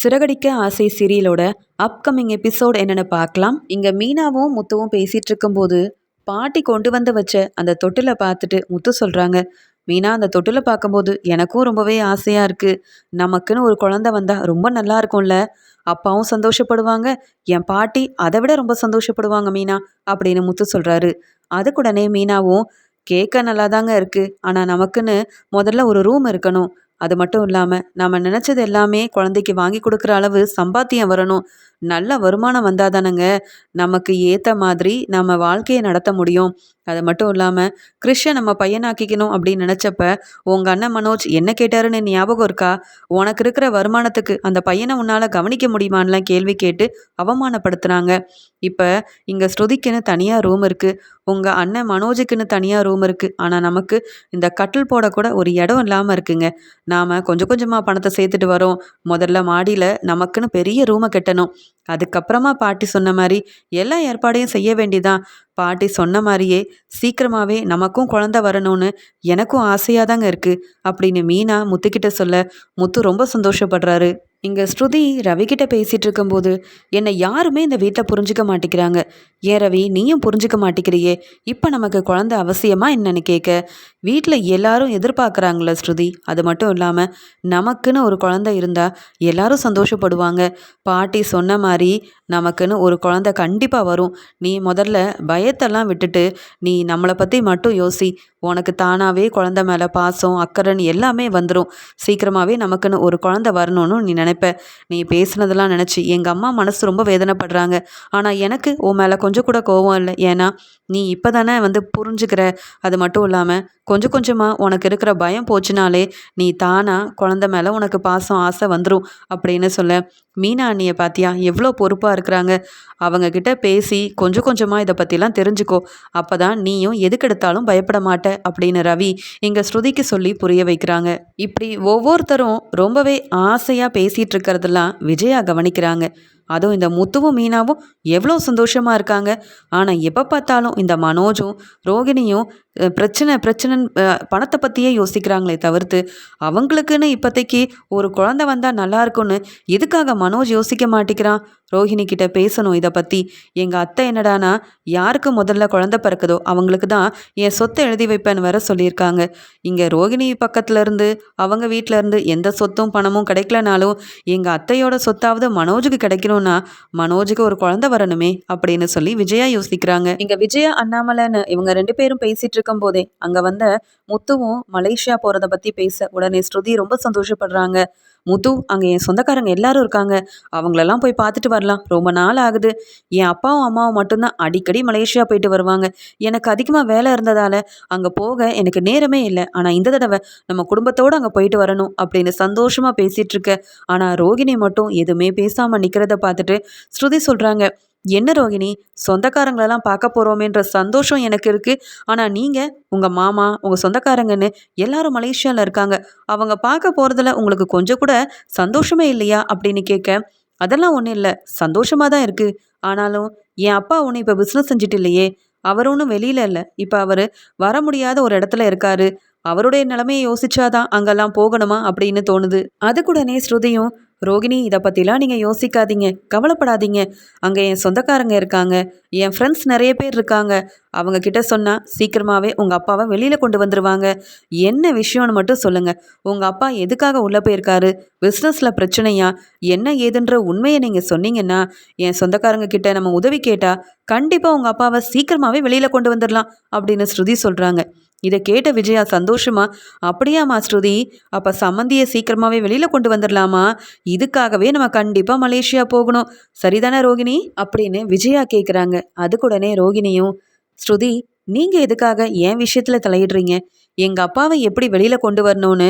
சிறகடிக்க ஆசை சீரியலோட upcoming episode என்னென்னு பார்க்கலாம். இங்கே மீனாவும் முத்துவும் பேசிகிட்டு இருக்கும்போது பாட்டி கொண்டு வந்து வச்ச அந்த தொட்டிலை பார்த்துட்டு முத்து சொல்கிறாங்க மீனா அந்த தொட்டிலை பார்க்கும்போது எனக்கும் ரொம்பவே ஆசையாக இருக்குது நமக்குன்னு ஒரு குழந்தை வந்தால் ரொம்ப நல்லா இருக்கும்ல. அப்பாவும் சந்தோஷப்படுவாங்க என் பாட்டி அதை விட ரொம்ப சந்தோஷப்படுவாங்க மீனா அப்படின்னு முத்து சொல்கிறாரு அதுக்குடனே மீனாவும் கேட்க நல்லா தாங்க இருக்குது ஆனால் நமக்குன்னு முதல்ல ஒரு ரூம் இருக்கணும். அது மட்டும் இல்லாமல் நம்ம நினச்சது எல்லாமே குழந்தைக்கு வாங்கி கொடுக்குற அளவு சம்பாத்தியம் வரணும். நல்ல வருமானம் வந்தால் தானேங்க. நமக்கு ஏற்ற மாதிரி நம்ம வாழ்க்கையை நடத்த முடியும். அது மட்டும் இல்லாமல் கிருஷ்ண நம்ம பையனாக்கிக்கணும் அப்படின்னு நினச்சப்ப உங்கள் அண்ணன் மனோஜ் என்ன கேட்டாருன்னு ஞாபகம் இருக்கா? உனக்கு இருக்கிற வருமானத்துக்கு அந்த பையனை உன்னால் கவனிக்க முடியுமான்லாம் கேள்வி கேட்டு அவமானப்படுத்துனாங்க. இப்போ இங்கே ஸ்ருதிக்குன்னு தனியாக ரூம் இருக்குது உங்கள் அண்ணன் மனோஜுக்குன்னு தனியாக ரூம் இருக்குது ஆனால் நமக்கு இந்த கட்டில் போடக்கூட ஒரு இடம் இல்லாமல் இருக்குங்க. நாம் கொஞ்சம் கொஞ்சமாக பணத்தை சேர்த்துட்டு வரோம். முதல்ல மாடியில் நமக்குன்னு பெரிய ரூமை கட்டணும். அதுக்கப்புறமா பாட்டி சொன்ன மாதிரி எல்லா ஏற்பாடையும் செய்ய வேண்டிதான். பாட்டி சொன்ன மாதிரியே சீக்கிரமாகவே நமக்கும் குழந்த வரணும்னு எனக்கும் ஆசையாக தாங்க இருக்குது அப்படின்னு மீனா முத்துக்கிட்ட சொல்ல முத்து ரொம்ப சந்தோஷப்படுறாரு. இங்கே ஸ்ருதி ரவிக்கிட்ட பேசிகிட்டு இருக்கும்போது என்னை யாருமே இந்த வீட்டில் புரிஞ்சுக்க மாட்டேங்கிறாங்க ஏன் ரவி நீயும் புரிஞ்சுக்க மாட்டேங்கிறியே இப்போ நமக்கு குழந்த அவசியமா என்னன்னு கேட்க வீட்டில் எல்லாரும் எதிர்பார்க்குறாங்களே ஸ்ருதி. அது மட்டும் இல்லாமல் நமக்குன்னு ஒரு குழந்த இருந்தால் எல்லாரும் சந்தோஷப்படுவாங்க. பாட்டி சொன்ன மாதிரி நமக்குன்னு ஒரு குழந்த கண்டிப்பாக வரும். நீ முதல்ல பயத்தெல்லாம் விட்டுட்டு நீ நம்மளை பற்றி மட்டும் யோசி. உனக்கு தானாகவே குழந்த மேலே பாசம் அக்கறைன்னு எல்லாமே வந்துடும் சீக்கிரமாகவே நமக்குன்னு ஒரு குழந்த வரணும்னு நீ நினைப்பேன் நீ பேசுனதெல்லாம் நினச்சி எங்கள் அம்மா மனசு ரொம்ப வேதனைப்படுறாங்க. ஆனால் எனக்கு உன் மேலே கொஞ்சம் கூட கோவம் இல்லை. ஏன்னா நீ இப்போ தானே வந்து புரிஞ்சுக்கிற. அது மட்டும் இல்லாமல் கொஞ்சம் கொஞ்சமாக உனக்கு இருக்கிற பயம் போச்சுனாலே நீ தானா குழந்த மேலே உனக்கு பாசம் ஆசை வந்துடும் அப்படின்னு சொல்ல. மீனா அண்ணியை பார்த்தியா எவ்வளோ பொறுப்பாக இருக்கிறாங்க. அவங்கக்கிட்ட பேசி கொஞ்சம் கொஞ்சமாக இதை பற்றிலாம் தெரிஞ்சுக்கோ. அப்போ தான் நீயும் எதுக்கெடுத்தாலும் பயப்பட மாட்ட அப்படின்னு ரவி இங்கே ஸ்ருதிக்கு சொல்லி புரிய வைக்கிறாங்க. இப்படி ஒவ்வொருத்தரும் ரொம்பவே ஆசையாக பேசிகிட்டு இருக்கிறதெல்லாம் விஜயா கவனிக்கிறாங்க. அதுவும் இந்த முத்துவும் மீனாவும் எவ்வளோ சந்தோஷமாக இருக்காங்க. ஆனால் எப்போ பார்த்தாலும் இந்த மனோஜும் ரோகிணியும் பிரச்சனை பிரச்சனைன்னு பணத்தை பற்றியே யோசிக்கிறாங்களே தவிர்த்து அவங்களுக்குன்னு இப்போதைக்கு ஒரு குழந்த வந்தால் நல்லா இருக்கும்னு எதுக்காக மனோஜ் யோசிக்க மாட்டேங்கிறான்? ரோஹிணி கிட்ட பேசணும் இதை பற்றி எங்கள் அத்தை என்னடானா யாருக்கு முதல்ல குழந்த பிறக்குதோ அவங்களுக்கு தான் என் சொத்தை எழுதி வைப்பேன்னு வர சொல்லியிருக்காங்க. இங்கே ரோகிணி பக்கத்துல இருந்து அவங்க வீட்டில இருந்து எந்த சொத்தும் பணமும் கிடைக்கலனாலும் எங்கள் அத்தையோட சொத்தாவது மனோஜுக்கு கிடைக்கணும்னா மனோஜுக்கு ஒரு குழந்த வரணுமே அப்படின்னு சொல்லி விஜயா யோசிக்கிறாங்க. இங்கே விஜயா அண்ணாமலைன்னு இவங்க ரெண்டு பேரும் பேசிட்டு இருக்கும் போதே அங்கே வந்த முத்துவும் மலேசியா போகிறத பற்றி பேச உடனே ஸ்ருதி ரொம்ப சந்தோஷப்படுறாங்க. முத்து அங்கே என் சொந்தக்காரங்க எல்லாரும் இருக்காங்க. அவங்களெல்லாம் போய் பார்த்துட்டு வரலாம். ரொம்ப நாள் ஆகுது. என் அப்பாவும் அம்மாவும் மட்டும்தான் அடிக்கடி மலேசியா போயிட்டு வருவாங்க. எனக்கு அதிகமாக வேலை இருந்ததால் அங்கே போக எனக்கு நேரமே இல்லை. ஆனால் இந்த தடவை நம்ம குடும்பத்தோடு அங்கே போயிட்டு வரணும் அப்படின்னு சந்தோஷமாக பேசிகிட்ருக்க ஆனால் ரோகிணி மட்டும் எதுவுமே பேசாமல் நிற்கிறத பார்த்துட்டு ஸ்ருதி சொல்கிறாங்க என்ன ரோகிணி சொந்தக்காரங்களெல்லாம் பார்க்க போகிறோமேன்ற சந்தோஷம் எனக்கு இருக்குது ஆனால் நீங்கள் உங்கள் மாமா உங்கள் சொந்தக்காரங்கன்னு எல்லாரும் மலேசியாவில் இருக்காங்க. அவங்க பார்க்க போகிறதுல உங்களுக்கு கொஞ்சம் கூட சந்தோஷமே இல்லையா அப்படின்னு கேட்க அதெல்லாம் ஒன்றும் இல்லை. சந்தோஷமாக தான் இருக்குது ஆனாலும் என் அப்பா ஒன்று இப்போ பிஸ்னஸ் செஞ்சுட்டு இல்லையே. அவர் ஒன்றும் வெளியில் இல்லை. இப்போ அவர் வர முடியாத ஒரு இடத்துல இருக்காரு. அவருடைய நிலைமையை யோசிச்சாதான் அங்கெல்லாம் போகணுமா? அப்படின்னு தோணுது. அது கூடனே ஸ்ருதியும் ரோகிணி இதை பற்றிலாம் நீங்கள் யோசிக்காதீங்க. கவலைப்படாதீங்க. அங்கே என் சொந்தக்காரங்க இருக்காங்க. என் ஃப்ரெண்ட்ஸ் நிறைய பேர் இருக்காங்க. அவங்க கிட்ட சொன்னால் சீக்கிரமாகவே உங்கள் அப்பாவை வெளியில் கொண்டு வந்துடுவாங்க என்ன விஷயம்னு மட்டும் சொல்லுங்கள் உங்கள் அப்பா எதுக்காக உள்ளே போயிருக்காரு? பிஸ்னஸில் பிரச்சனையா? என்ன ஏதுன்ற உண்மையை நீங்கள் சொன்னீங்கன்னா என் சொந்தக்காரங்க கிட்ட நம்ம உதவி கேட்டால் கண்டிப்பாக உங்கள் அப்பாவை சீக்கிரமாகவே வெளியில் கொண்டு வந்துடலாம் அப்படின்னு ஸ்ருதி சொல்கிறாங்க இதை கேட்ட விஜயா சந்தோஷமா அப்படியாம்மா ஸ்ருதி அப்போ சம்மந்தியை சீக்கிரமாகவே வெளியில் கொண்டு வந்துடலாமா இதுக்காகவே நம்ம கண்டிப்பாக மலேசியா போகணும். சரிதானே ரோகிணி? அப்படின்னு விஜயா கேட்குறாங்க அதுக்குடனே ரோகிணியும் ஸ்ருதி நீங்கள் எதுக்காக என் விஷயத்தில் தலையிடுறீங்க? எங்கள் அப்பாவை எப்படி வெளியில் கொண்டு வரணும்னு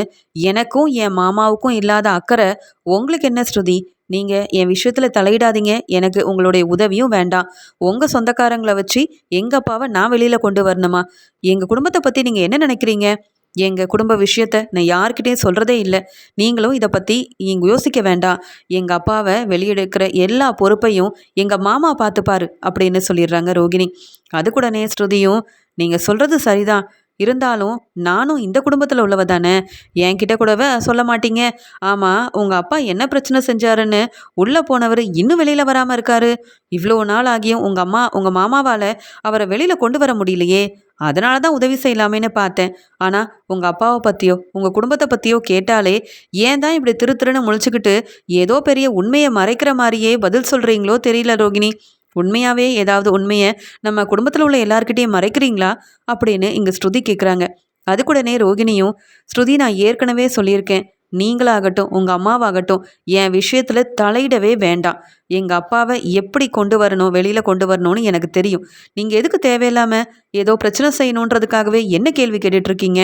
எனக்கும் என் மாமாவுக்கும் இல்லாத அக்கறை உங்களுக்கு என்ன ஸ்ருதி? நீங்கள் என் விஷயத்தில் தலையிடாதீங்க. எனக்கு உங்களுடைய உதவியும் வேண்டாம். உங்கள் சொந்தக்காரங்களை வச்சு எங்கள் அப்பாவை நான் வெளியில் கொண்டு வரணுமா? எங்கள் குடும்பத்தை பற்றி நீங்கள் என்ன நினைக்கிறீங்க? எங்கள் குடும்ப விஷயத்த நான் யார்கிட்டையும் சொல்கிறதே இல்லை. நீங்களும் இதை பற்றி நீங்கள் யோசிக்க வேண்டாம். எங்கள் அப்பாவை வெளியெடுக்கிற எல்லா பொறுப்பையும் எங்கள் மாமா பார்த்துப்பாரு அப்படின்னு சொல்லிடுறாங்க ரோகிணி. அதுக்கூடனே ஸ்ருதியும் நீங்கள் சொல்கிறது சரிதான். இருந்தாலும் நானும் இந்த குடும்பத்தில் உள்ளவ தானே. என்கிட்ட கூடவே சொல்ல மாட்டீங்க. ஆமாம் உங்கள் அப்பா என்ன பிரச்சனை செஞ்சாருன்னு உள்ளே போனவர் இன்னும் வெளியில் வராமல் இருக்காரு. இவ்வளோ நாள் ஆகியும் உங்கள் அம்மா உங்கள் மாமாவால் அவரை வெளியில் கொண்டு வர முடியலையே. அதனால தான் உதவி செய்யலாமேன்னு பார்த்தேன். ஆனால் உங்கள் அப்பாவை பற்றியோ உங்கள் குடும்பத்தை பற்றியோ கேட்டாலே ஏன் தான் இப்படி திரு திருன்னு முழிச்சுக்கிட்டு ஏதோ பெரிய உண்மையை மறைக்கிற மாதிரியே பதில் சொல்கிறீங்களோ தெரியல ரோகிணி. உண்மையாகவே ஏதாவது உண்மையை நம்ம குடும்பத்தில் உள்ள எல்லாருக்கிட்டேயும் மறைக்கிறீங்களா? அப்படின்னு இங்கே ஸ்ருதி கேட்குறாங்க அதுக்கூடனே ரோகிணியும் ஸ்ருதி நான் ஏற்கனவே சொல்லியிருக்கேன். நீங்களாகட்டும் உங்கள் அம்மாவாகட்டும் என் விஷயத்தில் தலையிடவே வேண்டாம். எங்கள் அப்பாவை எப்படி கொண்டு வரணும் வெளியில் கொண்டு வரணும்னு எனக்கு தெரியும். நீங்கள் எதுக்கு தேவையில்லாமல் ஏதோ பிரச்சனை செய்யணுன்றதுக்காகவே என்ன கேள்வி கேட்டுட்ருக்கீங்க?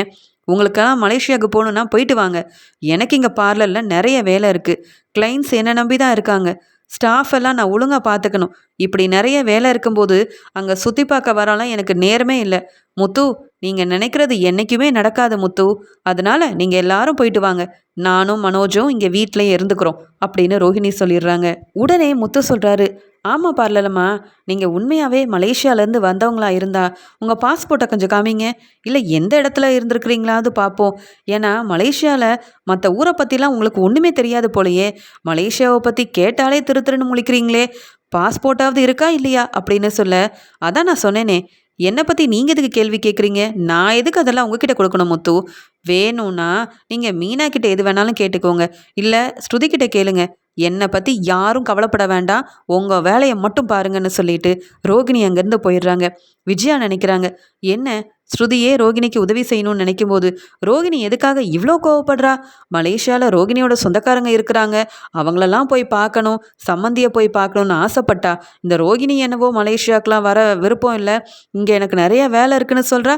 உங்களுக்கெல்லாம் மலேசியாவுக்கு போகணுன்னா போயிட்டு வாங்க. எனக்கு இங்கே பார்லரில் நிறைய வேலை இருக்குது கிளைண்ட்ஸ் என்னை நம்பி தான் இருக்காங்க. ஸ்டாஃப் எல்லாம் நான் ஒழுங்காக பார்த்துக்கணும் இப்படி நிறைய வேலை இருக்கும்போது அங்கே சுற்றி பார்க்க வரலாம் எனக்கு நேரமே இல்லை. முத்து நீங்கள் நினைக்கிறது என்றைக்குமே நடக்காது முத்து. அதனால் நீங்கள் எல்லாரும் போயிட்டு வாங்க. நானும் மனோஜும் இங்கே வீட்டிலே இருந்துக்கிறோம் அப்படின்னு ரோஹிணி சொல்லிடுறாங்க. உடனே முத்து சொல்கிறாரு ஆமாம் பார்லலம்மா நீங்கள் உண்மையாகவே மலேசியாவிலேருந்து வந்தவங்களா இருந்தா உங்கள் பாஸ்போர்ட்டை கொஞ்சம் காமிங்க. இல்லை எந்த இடத்துல இருந்திருக்கிறீங்களாவது பார்ப்போம் ஏன்னா மலேசியாவில் மற்ற ஊரை பற்றிலாம் உங்களுக்கு ஒன்றுமே தெரியாது போலையே. மலேசியாவை பற்றி கேட்டாலே திரு திருன்னு முழிக்கிறீங்களே. பாஸ்போர்ட்டாவது இருக்கா இல்லையா அப்படின்னு சொல்ல அதான் நான் சொன்னேனே. என்னை பற்றி நீங்கள் எதுக்கு கேள்வி கேட்குறீங்க நான் எதுக்கு அதெல்லாம் உங்ககிட்ட கொடுக்கணும் முத்து? வேணும்னா நீங்கள் மீனா கிட்ட எது வேணாலும் கேட்டுக்கோங்க. இல்லை ஸ்ருதி கிட்ட கேளுங்க. என்னை பற்றி யாரும் கவலைப்பட வேண்டாம். உங்கள் வேலையை மட்டும் பாருங்கன்னு சொல்லிட்டு ரோகிணி அங்கேருந்து போயிடுறாங்க. விஜயா நினைக்கிறாங்க. என்ன ஸ்ருதியே ரோகிணிக்கு உதவி செய்யணும்னு நினைக்கும் போது ரோகிணி எதுக்காக இவ்வளோ கோவப்படுறா? மலேசியாவில் ரோகிணியோட சொந்தக்காரங்க இருக்கிறாங்க. அவங்களெல்லாம் போய் பார்க்கணும் சம்மந்தியை போய் பார்க்கணுன்னு ஆசைப்பட்டா. இந்த ரோகிணி என்னவோ மலேசியாக்கெலாம் வர விருப்பம் இல்லை. இங்கே எனக்கு நிறைய வேலை இருக்குன்னு சொல்கிறா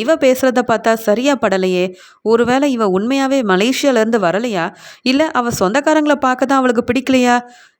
இவ பேசுகிறத பார்த்தா சரியா படலையே. ஒருவேளை இவ உண்மையாகவே மலேசியாவிலேருந்து வரலையா? இல்லை அவள் சொந்தக்காரங்களை பார்க்க தான் அவளுக்கு பிடிக்கலையா?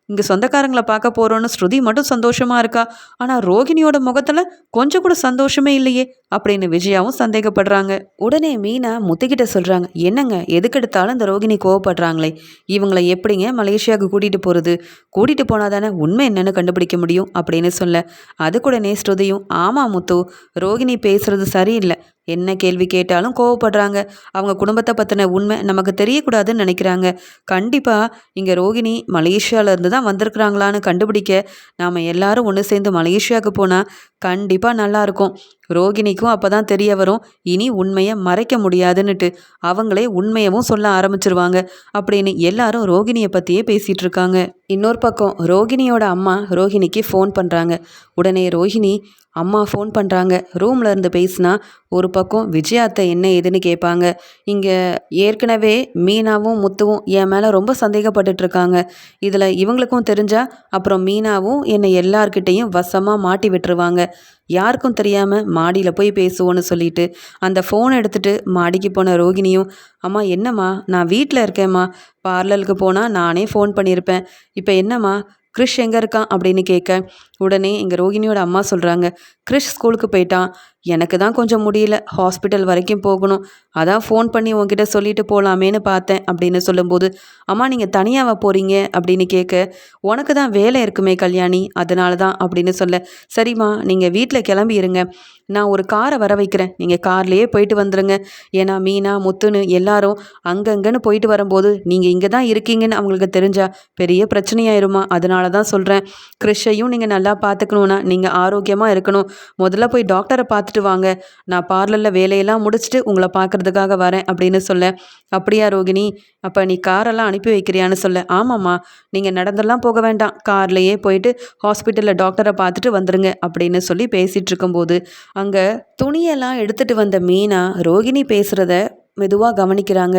இங்கே சொந்தக்காரங்களை பார்க்க போகிறோன்னு ஸ்ருதி மட்டும் சந்தோஷமாக இருக்கா? ஆனால் ரோகிணியோட முகத்தில் கொஞ்சம் கூட சந்தோஷமே இல்லையே அப்படின்னு விஜயாவும் சந்தேகப்படுறாங்க. உடனே மீனா முத்துக்கிட்ட சொல்கிறாங்க என்னங்க எதுக்கெடுத்தாலும் இந்த ரோகிணி கோவப்படுறாங்களே? இவங்களை எப்படிங்க மலேசியாவுக்கு கூட்டிகிட்டு போகிறது கூட்டிகிட்டு போனால் தானே உண்மை என்னென்னு கண்டுபிடிக்க முடியும்? அப்படின்னு சொல்ல. அதுக்கூடனே ஸ்ருதியும் ஆமாம் முத்து ரோகிணி பேசுகிறது சரியில்லை. என்ன கேள்வி கேட்டாலும் கோவப்படுறாங்க. அவங்க குடும்பத்தை பற்றின உண்மை நமக்கு தெரியக்கூடாதுன்னு நினைக்கிறாங்க. கண்டிப்பாக இங்கே ரோகிணி மலேசியாவிலேருந்து தான் வந்திருக்கிறாங்களான்னு கண்டுபிடிக்க நாம் எல்லாரும் ஒன்று சேர்ந்து மலேசியாவுக்கு போனால் கண்டிப்பாக நல்லாயிருக்கும் ரோகிணிக்கும் அப்போ தான் தெரிய வரும் இனி உண்மையை மறைக்க முடியாதுன்னுட்டு. அவங்களே உண்மையவும் சொல்ல ஆரம்பிச்சிருவாங்க. அப்படின்னு எல்லாரும் ரோகிணியை பற்றியே பேசிகிட்டு இருக்காங்க. இன்னொரு பக்கம் ரோகிணியோட அம்மா ரோஹிணிக்கு ஃபோன் பண்ணுறாங்க உடனே ரோஹிணி அம்மா ஃபோன் பண்ணுறாங்க ரூமில் இருந்து பேசினா ஒரு பக்கம் விஜயாத்தை என்ன ஏதுன்னு கேட்பாங்க. இங்கே ஏற்கனவே மீனாவும் முத்துவும் என் மேலே ரொம்ப சந்தேகப்பட்டுட்ருக்காங்க இதில் இவங்களுக்கும் தெரிஞ்சால் அப்புறம் மீனாவும் என்னை எல்லார்கிட்டேயும் வசமாக மாட்டி விட்டுருவாங்க. யாருக்கும் தெரியாமல் மாடியில் போய் பேசுவோன்னு சொல்லிட்டு அந்த ஃபோன் எடுத்துகிட்டு மாடிக்கு போன ரோகிணியும் அம்மா என்னம்மா? நான் வீட்டில் இருக்கேம்மா. பார்லருக்கு போனால் நானே ஃபோன் பண்ணியிருப்பேன் இப்போ என்னம்மா? கிறிஷ் எங்கே இருக்கான்? அப்படின்னு கேட்க உடனே எங்கள் ரோகிணியோட அம்மா சொல்கிறாங்க கிறிஷ் ஸ்கூலுக்கு போயிட்டான். எனக்கு தான் கொஞ்சம் முடியல. ஹாஸ்பிட்டல் வரைக்கும் போகணும். அதான் ஃபோன் பண்ணி உங்ககிட்ட சொல்லிட்டு போகலாமேன்னு பார்த்தேன் அப்படின்னு சொல்லும்போது அம்மா நீங்கள் தனியாக போகிறீங்க அப்படின்னு கேட்க உனக்கு தான் வேலை இருக்குமே கல்யாணி. அதனால தான் அப்படின்னு சொல்ல சரிம்மா நீங்கள் வீட்டில் கிளம்பி இருங்க. நான் ஒரு காரை வர வைக்கிறேன். நீங்கள் கார்லேயே போயிட்டு வந்துடுங்க ஏன்னா மீனா முத்துன்னு எல்லாரும் அங்கங்கன்னு போயிட்டு வரும்போது நீங்கள் இங்கே தான் இருக்கீங்கன்னு அவங்களுக்கு தெரிஞ்சா பெரிய பிரச்சனையாயிருமா. அதனால தான் சொல்கிறேன் கிறிஷையும் நீங்கள் நல்லா பார்த்துக்கணுன்னா நீங்கள் ஆரோக்கியமாக இருக்கணும். முதல்ல போய் டாக்டரை பார்த்துட்டு பார்த்துட்டு வாங்க. நான் பார்லரில் வேலையெல்லாம் முடிச்சுட்டு உங்களை பார்க்குறதுக்காக வரேன் அப்படின்னு சொல்ல. அப்படியா ரோகிணி அப்போ நீ காரெல்லாம் அனுப்பி வைக்கிறியான்னு சொல்ல. ஆமாம்மா நீங்கள் நடந்தெல்லாம் போக வேண்டாம். கார்லேயே போயிட்டு ஹாஸ்பிட்டலில் டாக்டரை பார்த்துட்டு வந்துடுங்க அப்படின்னு சொல்லி பேசிகிட்டு இருக்கும்போது அங்கே துணியெல்லாம் எடுத்துகிட்டு வந்த மீனா ரோகிணி பேசுகிறத மெதுவாக கவனிக்கிறாங்க.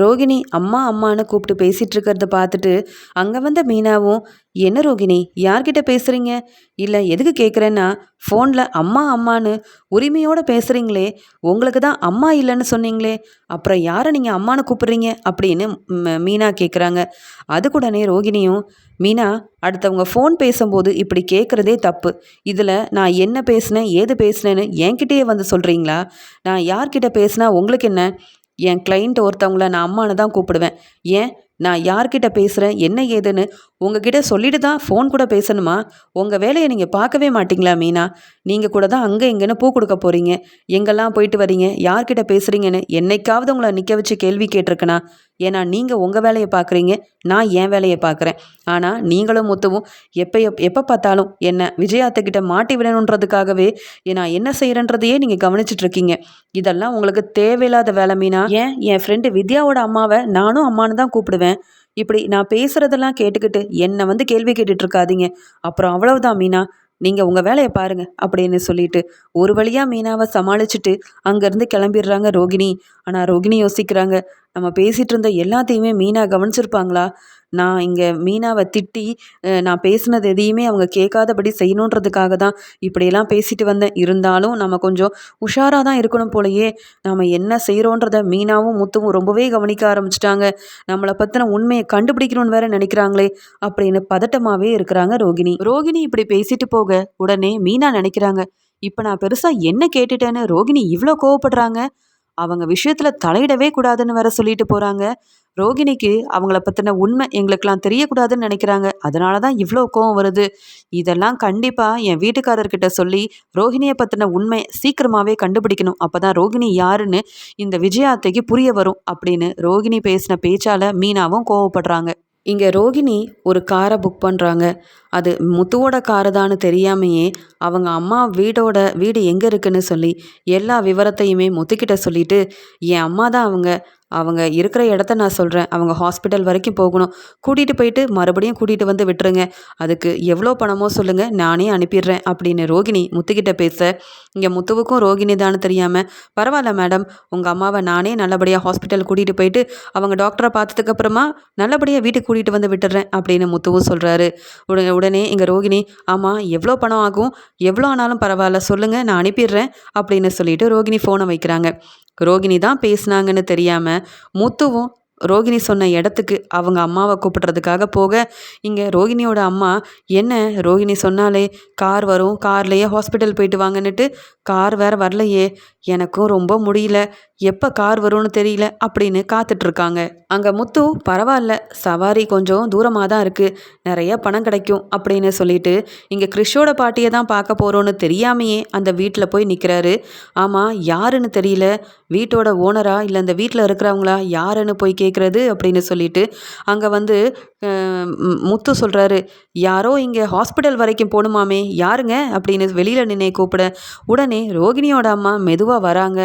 ரோகிணி அம்மா அம்மான்னு கூப்பிட்டு பேசிகிட்டு இருக்கிறத பார்த்துட்டு அங்கே வந்த மீனாவும் என்ன ரோகிணி யார்கிட்ட பேசுகிறீங்க இல்லை எதுக்கு கேட்குறேன்னா ஃபோனில் அம்மா அம்மான்னு உரிமையோடு பேசுகிறீங்களே உங்களுக்கு தான் அம்மா இல்லைன்னு சொன்னீங்களே அப்புறம் யாரை நீங்கள் அம்மானு கூப்பிட்றீங்க? அப்படின்னு மீனா கேட்குறாங்க அது கூடனே ரோகிணியும் மீனா அடுத்தவங்க ஃபோன் பேசும்போது இப்படி கேட்குறதே தப்பு. இதில் நான் என்ன பேசினேன் ஏது பேசினேன்னு என்கிட்டயே வந்து சொல்கிறீங்களா நான் யார்கிட்ட பேசினா உங்களுக்கு என்ன? என் கிளைண்ட் ஒருத்தவங்கள நான் அம்மானு தான் கூப்பிடுவேன். ஏன்? நான் யார்கிட்ட பேசுகிறேன் என்ன ஏதுன்னு உங்ககிட்ட சொல்லிட்டு தான் ஃபோன் கூட பேசணுமா? உங்கள் வேலையை நீங்கள் பார்க்கவே மாட்டிங்களா மீனா? நீங்கள் கூட தான் அங்கே இங்கேன்னு பூ கொடுக்க போகிறீங்க எங்கெல்லாம் போயிட்டு வரீங்க யார்கிட்ட பேசுகிறீங்கன்னு என்னைக்காவது உங்களை நிற்க வச்சு கேள்வி கேட்டிருக்கேனா? ஏன்னா நீங்கள் உங்கள் வேலையை பார்க்குறீங்க நான் என் வேலையை பார்க்குறேன். ஆனால் நீங்களும் முத்துவும் எப்போ எப் எப்போ பார்த்தாலும் என்ன விஜயாத்துக்கிட்ட மாட்டி விடணுன்றதுக்காகவே நான் என்ன செய்கிறேன்றதையே நீங்கள் கவனிச்சிட்ருக்கீங்க. இதெல்லாம் உங்களுக்கு தேவையில்லாத வேலை மீனா? ஏன்? என் ஃப்ரெண்டு வித்யாவோட அம்மாவை நானும் அம்மானு தான் கூப்பிடுவேன். இப்படி நான் பேசுகிறதெல்லாம் கேட்டுக்கிட்டு என்னை வந்து கேள்வி கேட்டுட்ருக்காதீங்க. அப்புறம் அவ்வளவுதான் மீனா. நீங்கள் உங்கள் வேலையை பாருங்கள் அப்படின்னு சொல்லிட்டு ஒரு வழியாக மீனாவை சமாளிச்சுட்டு அங்கேருந்து கிளம்பிடுறாங்க ரோகிணி. ஆனால் ரோகிணி யோசிக்கிறாங்க நம்ம பேசிகிட்டு இருந்த எல்லாத்தையுமே மீனா கவனிச்சிருப்பாங்களா? நான் இங்கே மீனாவை திட்டி நான் பேசுனது எதையுமே அவங்க கேட்காதபடி செய்யணுன்றதுக்காக தான் இப்படியெல்லாம் பேசிட்டு வந்தேன். இருந்தாலும் நம்ம கொஞ்சம் உஷாராக தான் இருக்கணும் போலயே. நம்ம என்ன செய்கிறோன்றத மீனாவும் முத்துவும் ரொம்பவே கவனிக்க ஆரம்பிச்சிட்டாங்க. நம்மளை பற்றின உண்மையை கண்டுபிடிக்கணும்னு வேற நினைக்கிறாங்களே. அப்படின்னு பதட்டமாகவே இருக்கிறாங்க ரோகிணி. ரோகிணி இப்படி பேசிட்டு போக உடனே மீனா நினைக்கிறாங்க இப்போ நான் பெருசாக என்ன கேட்டுட்டேன்னு ரோகிணி இவ்வளோ கோவப்படுறாங்க? அவங்க விஷயத்தில் தலையிடவே கூடாதுன்னு வேற சொல்லிட்டு போகிறாங்க ரோகிணிக்கு அவங்கள பற்றின உண்மை எங்களுக்கெல்லாம் தெரியக்கூடாதுன்னு நினைக்கிறாங்க. அதனால தான் இவ்வளோ கோவம் வருது. இதெல்லாம் கண்டிப்பாக என் வீட்டுக்காரர்கிட்ட சொல்லி ரோகிணியை பற்றின உண்மை சீக்கிரமாகவே கண்டுபிடிக்கணும். அப்போ தான் ரோகிணி யாருன்னு இந்த விஜயாத்தைக்கு புரிய வரும் அப்படின்னு ரோகிணி பேசின பேச்சால் மீனாவும் கோவப்படுறாங்க. இங்கே ரோகிணி ஒரு காரை புக் பண்ணுறாங்க அது முத்துவோட காரு தான் தெரியாமையே அவங்க அம்மா வீடோட வீடு எங்கே இருக்குன்னு சொல்லி எல்லா விவரத்தையுமே முத்துக்கிட்ட சொல்லிட்டு என் அம்மா தான் அவங்க அவங்க இருக்கிற இடத்த நான் சொல்கிறேன் அவங்க ஹாஸ்பிட்டல் வரைக்கும் போகணும். கூட்டிகிட்டு போயிட்டு மறுபடியும் கூட்டிகிட்டு வந்து விட்டுருங்க. அதுக்கு எவ்வளோ பணமோ சொல்லுங்கள் நானே அனுப்பிடுறேன். அப்படின்னு ரோகிணி முத்துக்கிட்ட பேச இங்கே முத்துவுக்கும் ரோகிணி தானே தெரியாமல் பரவாயில்ல மேடம் உங்கள் அம்மாவை நானே நல்லபடியாக ஹாஸ்பிட்டல் கூட்டிகிட்டு போயிட்டு அவங்க டாக்டரை பார்த்ததுக்கப்புறமா நல்லபடியாக வீட்டுக்கு கூட்டிகிட்டு வந்து விட்டுறேன். அப்படின்னு முத்துவும் சொல்கிறாரு உடனே உடனே இங்கே ரோகிணி ஆமாம் எவ்வளோ பணம் ஆகும்? எவ்வளோ ஆனாலும் பரவாயில்ல சொல்லுங்கள் நான் அனுப்பிடுறேன் அப்படின்னு சொல்லிட்டு ரோகிணி ஃபோனை வைக்கிறாங்க. ரோகிணி தான் பேசுனாங்கன்னு தெரியாமல் முத்துவும் ரோகிணி சொன்ன இடத்துக்கு அவங்க அம்மாவை கூப்பிடுறதுக்காக போக இங்கே ரோகிணியோட அம்மா என்ன ரோகிணி சொன்னாலே கார் வரும் கார்லேயே ஹாஸ்பிட்டல் போயிட்டு வாங்கன்னுட்டு கார் வேறு வரலையே எனக்கும் ரொம்ப முடியல எப்போ கார் வரும்னு தெரியல அப்படின்னு காத்துட்ருக்காங்க. அங்கே முத்து பரவாயில்ல சவாரி கொஞ்சம் தூரமாக தான் இருக்குது நிறைய பணம் கிடைக்கும் அப்படின்னு சொல்லிட்டு இங்கே கிறிஷோட பாட்டியை தான் பார்க்க போகிறோன்னு தெரியாமையே அந்த வீட்டில் போய் நிற்கிறாரு ஆமாம் யாருன்னு தெரியல. வீட்டோட ஓனரா இல்லை அந்த வீட்டில் இருக்கிறவங்களா? யாருன்னு போய் கேட்குறது அப்படின்னு சொல்லிட்டு அங்கே வந்து முத்து சொல்கிறாரு யாரோ இங்கே ஹாஸ்பிட்டல் வரைக்கும் போகணுமாமே? யாருங்க? அப்படின்னு வெளியில் நின்று கூப்பிட உடனே ரோகிணியோட அம்மா மெதுவாக வராங்க.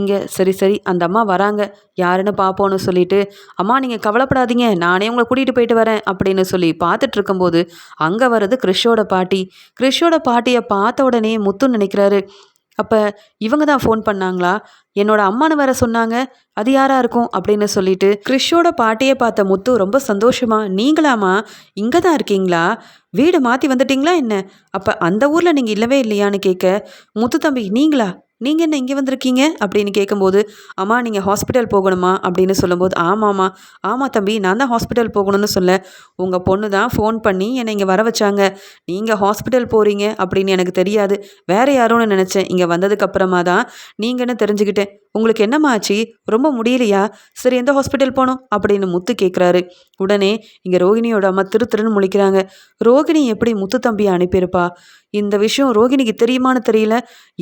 இங்கே சரி சரி சரி அந்த அம்மா வராங்க. யாருன்னு பார்ப்போன்னு சொல்லிட்டு அம்மா நீங்கள் கவலைப்படாதீங்க. நானே உங்களை கூட்டிகிட்டு போயிட்டு வரேன் அப்படின்னு சொல்லி பார்த்துட்டு இருக்கும்போது அங்கே வர்றது கிறிஷோட பாட்டி. கிறிஷோட பாட்டியை பார்த்த உடனே முத்து நினைக்கிறாரு. அப்போ இவங்க தான் ஃபோன் பண்ணாங்களா? என்னோட அம்மானு வேற சொன்னாங்க. அது யாராக இருக்கும்? அப்படின்னு சொல்லிட்டு கிறிஷோட பாட்டியை பார்த்த முத்து ரொம்ப சந்தோஷமா நீங்களாமா இங்கே தான் இருக்கீங்களா? வீடு மாற்றி வந்துட்டீங்களா என்ன? அப்போ அந்த ஊரில் நீங்கள் இல்லவே இல்லையான்னு கேட்க முத்து தம்பி நீங்களா? நீங்கள் என்ன இங்கே வந்திருக்கீங்க? அப்படின்னு கேட்கும்போது அம்மா நீங்கள் ஹாஸ்பிட்டல் போகணுமா? அப்படின்னு சொல்லும்போது ஆமாம்மா. ஆமாம் தம்பி நான் தான் ஹாஸ்பிட்டல் போகணும்னு சொல்ல. உங்கள் பொண்ணு தான் ஃபோன் பண்ணி என்னை இங்கே வர வச்சாங்க. நீங்கள் ஹாஸ்பிட்டல் போகிறீங்க அப்படின்னு எனக்கு தெரியாது. வேறு யாரோன்னு நினச்சேன். இங்கே வந்ததுக்கப்புறமா தான் தான் நீங்கன்னு தெரிஞ்சுக்கிட்டேன். உங்களுக்கு என்னம்மா ஆச்சு? ரொம்ப முடியலையா? சரி எந்த ஹாஸ்பிட்டல் போகணும்? அப்படின்னு முத்து கேட்குறாரு உடனே இங்கே ரோகிணியோட அம்மா திரு திருன்னு முழிக்கிறாங்க. ரோகிணி எப்படி முத்து தம்பியை அனுப்பியிருப்பா? இந்த விஷயம் ரோகிணிக்கு தெரியுமான்னு தெரியல.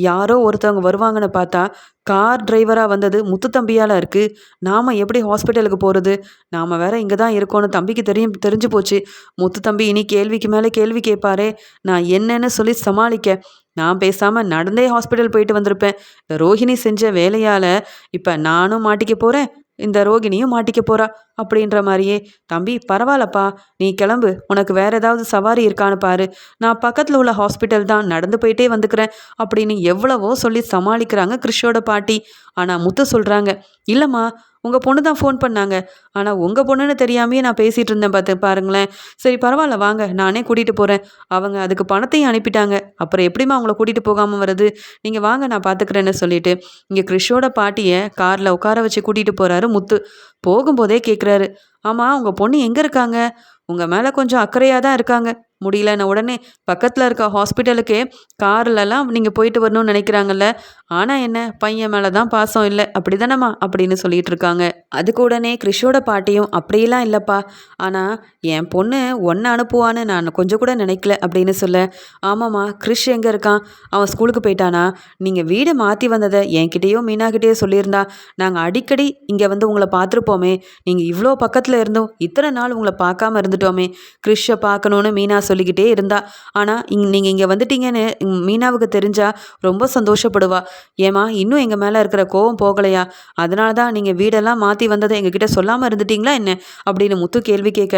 யாரோ ஒருத்தவங்க வருவாங்கன்னு பார்த்தா கார் டிரைவராக வந்தது முத்து தம்பியால் இருக்குது நாம் எப்படி ஹாஸ்பிட்டலுக்கு போகிறது நாம் வேற இங்கே தான் இருக்கோன்னு தம்பிக்கு தெரியும் தெரிஞ்சு போச்சு. முத்து தம்பி இனி கேள்விக்கு மேலே கேள்வி கேட்பாரே. நான் என்னன்னு சொல்லி சமாளிக்க. நான் பேசாமல் நடந்தே ஹாஸ்பிட்டல் போயிட்டு வந்திருப்பேன். ரோஹிணி செஞ்ச வேலையால் இப்போ நானும் மாட்டிக்க போகிறேன் இந்த ரோகிணியும் மாட்டிக்க போறா அப்படின்ற மாதிரியே தம்பி பரவாயில்லப்பா நீ கிளம்பு. உனக்கு வேற ஏதாவது சவாரி இருக்கான்னு பாரு. நான் பக்கத்தில் உள்ள ஹாஸ்பிட்டல் தான் நடந்து போயிட்டே வந்துக்கிறேன் அப்படின்னு எவ்வளவோ சொல்லி சமாளிக்கிறாங்க கிறிஷோட பாட்டி. ஆனால் முத்து சொல்கிறாங்க இல்லைம்மா உங்கள் பொண்ணு தான் ஃபோன் பண்ணாங்க. ஆனால் உங்கள் பொண்ணுன்னு தெரியாமையே நான் பேசிகிட்டு இருந்தேன் பார்த்து பாருங்களேன். சரி பரவாயில்ல வாங்க. நானே கூட்டிகிட்டு போகிறேன் அவங்க அதுக்கு பணத்தையும் அனுப்பிட்டாங்க. அப்புறம் எப்படிம்மா அவங்கள கூட்டிகிட்டு போகாமல் வருது நீங்கள் வாங்க நான் பார்த்துக்கிறேன்னு சொல்லிட்டு இங்கே கிறிஷோட பாட்டியை காரில் உட்கார வச்சு கூட்டிகிட்டு போகிறாரு முத்து. போகும்போதே கேட்குறாரு ஆமாம் உங்கள் பொண்ணு எங்கே இருக்காங்க? உங்கள் மேலே கொஞ்சம் அக்கறையாக தான் இருக்காங்க. முடியலன்னு உடனே பக்கத்தில் இருக்க ஹாஸ்பிட்டலுக்கே கார்லலாம் நீங்கள் போயிட்டு வரணும்னு நினைக்கிறாங்கல்ல. ஆனால் என்ன? பையன் மேலே தான் பாசம் இல்லை. அப்படி தானம்மா அப்படின்னு சொல்லிட்டு இருக்காங்க. அதுக்கு உடனே கிறிஷோட பாட்டியும் அப்படியெல்லாம் இல்லைப்பா. ஆனால் என் பொண்ணு ஒன்று அனுப்புவான்னு நான் கொஞ்சம் கூட நினைக்கல. அப்படின்னு சொல்ல ஆமாம்மா கிறிஷ் எங்கே இருக்கான்? அவன் ஸ்கூலுக்கு போயிட்டானா? நீங்கள் வீடு மாற்றி வந்ததை என்கிட்டயோ மீனாக்கிட்டேயோ சொல்லியிருந்தா நாங்கள் அடிக்கடி இங்கே வந்து உங்களை பார்த்துருப்போமே. நீங்கள் இவ்வளோ பக்கத்தில் இருந்தோம் இத்தனை நாள் உங்களை பார்க்காம இருந்துட்டோமே. கிறிஷை பார்க்கணுன்னு மீனா சொல்லிக்கிட்டே இருந்தா. ஆனால் இங் நீங்கள் இங்கே வந்துட்டீங்கன்னு மீனாவுக்கு தெரிஞ்சா ரொம்ப சந்தோஷப்படுவா. ஏமா இன்னும் எங்கள் மேலே இருக்கிற கோவம் போகலையா? அதனால தான் நீங்கள் வீடெல்லாம் மாற்றி வந்ததை எங்ககிட்ட சொல்லாமல் இருந்துட்டீங்களா என்ன? அப்படின்னு முத்து கேள்வி கேட்க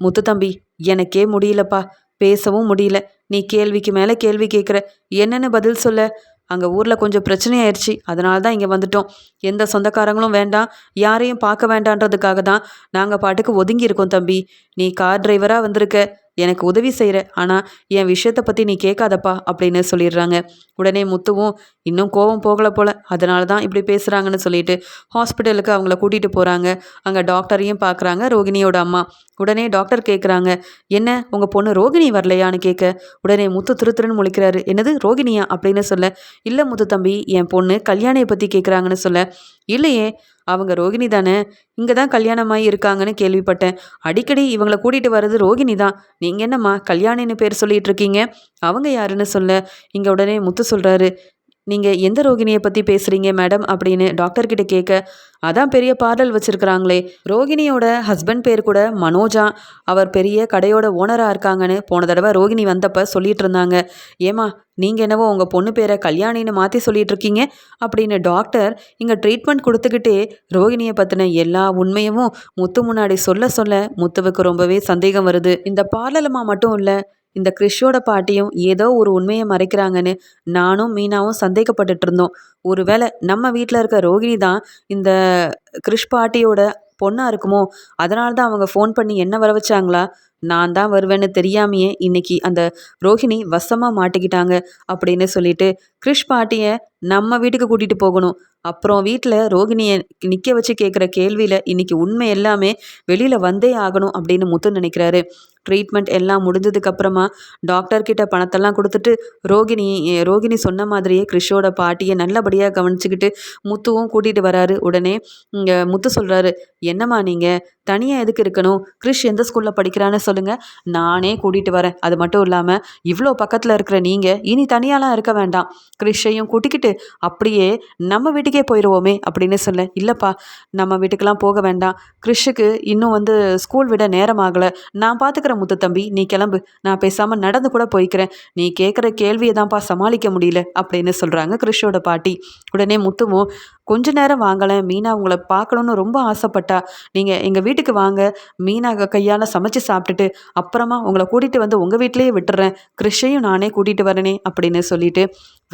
முத்து தம்பி எனக்கே முடியலப்பா. பேசவும் முடியல. நீ கேள்விக்கு மேலே கேள்வி கேட்குற. என்னென்னு பதில் சொல்ல. அங்கே ஊரில் கொஞ்சம் பிரச்சனையாயிருச்சு. அதனால தான் இங்கே வந்துட்டோம். எந்த சொந்தக்காரங்களும் வேண்டாம். யாரையும் பார்க்க வேண்டான்றதுக்காக தான் நாங்கள் பாட்டுக்கு ஒதுங்கி இருக்கோம் தம்பி. நீ கார் டிரைவராக வந்திருக்க. எனக்கு உதவி செய்கிற ஆனால் என் விஷயத்தை பற்றி நீ கேட்காதப்பா அப்படின்னு சொல்லிடுறாங்க. உடனே முத்துவும் இன்னும் கோவம் போகலை போல. அதனால தான் இப்படி பேசுகிறாங்கன்னு சொல்லிட்டு ஹாஸ்பிட்டலுக்கு அவங்கள கூட்டிகிட்டு போகிறாங்க அங்கே டாக்டரையும் பார்க்குறாங்க ரோகிணியோட அம்மா. உடனே டாக்டர் கேட்குறாங்க என்ன உங்கள் பொண்ணு ரோகிணி வரலையான்னு கேட்க உடனே முத்து திரு திருன்னு முழிக்கிறாரு என்னது ரோகிணியா? அப்படின்னு சொல்ல இல்லை முத்து தம்பி என் பொண்ணு கல்யாணியை பற்றி கேட்குறாங்கன்னு சொல்ல இல்லையே அவங்க ரோகிணி தானே? இங்கே தான் கல்யாணமாகி இருக்காங்கன்னு கேள்விப்பட்டேன். அடிக்கடி இவங்களை கூட்டிகிட்டு வர்றது ரோகிணி தான். நீங்கள் என்னம்மா கல்யாணின்னு பேர் சொல்லிகிட்ருக்கீங்க அவங்க யாருன்னு சொல்ல? இங்கே உடனே முத்து சொல்கிறாரு நீங்கள் எந்த ரோகிணியை பற்றி பேசுகிறீங்க மேடம்? அப்படின்னு டாக்டர்கிட்ட கேட்க அதான் பெரிய பார்லர் வச்சுருக்குறாங்களே. ரோகிணியோட ஹஸ்பண்ட் பேர் கூட மனோஜா. அவர் பெரிய கடையோட ஓனராக இருக்காங்கன்னு போன தடவை ரோகிணி வந்தப்ப சொல்லிட்டு இருந்தாங்க. ஏமா நீங்கள் என்னவோ உங்கள் பொண்ணு பேரை கல்யாணின்னு மாற்றி சொல்லிட்டு இருக்கீங்க? அப்படின்னு டாக்டர் இங்கே ட்ரீட்மெண்ட் கொடுத்துக்கிட்டே ரோகிணியை பற்றின எல்லா உண்மையும் முத்து முன்னாடி சொல்ல சொல்ல முத்துவுக்கு ரொம்பவே சந்தேகம் வருது. இந்த பார்லலம்மா மட்டும் இல்லை இந்த கிறிஷோட பாட்டியும் ஏதோ ஒரு உண்மையை மறைக்கிறாங்கன்னு நானும் மீனாவும் சந்தேகப்பட்டுட்டு இருந்தோம் ஒருவேளை நம்ம வீட்டில் இருக்க ரோகிணி தான் இந்த கிறிஷ் பாட்டியோட பொண்ணாக இருக்குமோ? அதனால தான் அவங்க ஃபோன் பண்ணி என்ன வர வச்சாங்களா நான் தான் வருவேன்னு தெரியாமையே இன்னைக்கு அந்த ரோஹிணி வசமாக மாட்டிக்கிட்டாங்க அப்படின்னு சொல்லிட்டு கிறிஷ் பாட்டியை நம்ம வீட்டுக்கு கூட்டிகிட்டு போகணும். அப்புறம் வீட்டில் ரோகிணியை நிற்க வச்சு கேட்குற கேள்வியில் இன்னைக்கு உண்மை எல்லாமே வெளியில் வந்தே ஆகணும் அப்படின்னு முத்து நினைக்கிறாரு. ட்ரீட்மெண்ட் எல்லாம் முடிஞ்சதுக்கப்புறமா டாக்டர்கிட்ட டாக்டர் பணத்தெல்லாம் கொடுத்துட்டு ரோகிணி ரோகிணி சொன்ன மாதிரியே கிறிஷோட பாட்டியை நல்லபடியாக கவனிச்சுக்கிட்டு முத்துவும் கூட்டிகிட்டு வராரு. உடனே இங்கே முத்து சொல்கிறாரு என்னம்மா நீங்கள் தனியாக எதுக்கு இருக்கணும்? கிறிஷ் எந்த ஸ்கூலில் படிக்கிறான்னு சொல்லுங்கள் நானே கூட்டிகிட்டு வரேன். அது மட்டும் இல்லாமல் இவ்வளோ பக்கத்தில் இருக்கிற நீங்கள் இனி தனியாலாம் இருக்க வேண்டாம். கிறிஷையும் கூட்டிக்கிட்டு அப்படியே நம்ம வீட்டுக்கே போயிடுவோமே அப்படின்னு சொல்ல இல்லைப்பா நம்ம வீட்டுக்கெலாம் போக வேண்டாம். கிறிஷுக்கு இன்னும் வந்து ஸ்கூல் விட நேரம் ஆகலை. நான் பார்த்துக்கிற முத்து தம்பி நீ கிளம்பு. நான் பேசாமல் நடந்து கூட போய்க்கிறேன். நீ கேட்குற கேள்வியை தான்ப்பா சமாளிக்க முடியல அப்படின்னு சொல்கிறாங்க கிறிஷோட பாட்டி. உடனே முத்துவும் கொஞ்ச நேரம் வாங்கலை. மீனா உங்களை பார்க்கணுன்னு ரொம்ப ஆசைப்பட்டா. நீங்கள் எங்கள் வீட்டுக்கு வாங்க. மீனா கையால் சமைச்சு சாப்பிட்டுட்டு அப்புறமா உங்களை கூட்டிகிட்டு வந்து உங்கள் வீட்டிலேயே விட்டுறேன். கிறிஷையும் நானே கூட்டிகிட்டு வரனே அப்படின்னு சொல்லிட்டு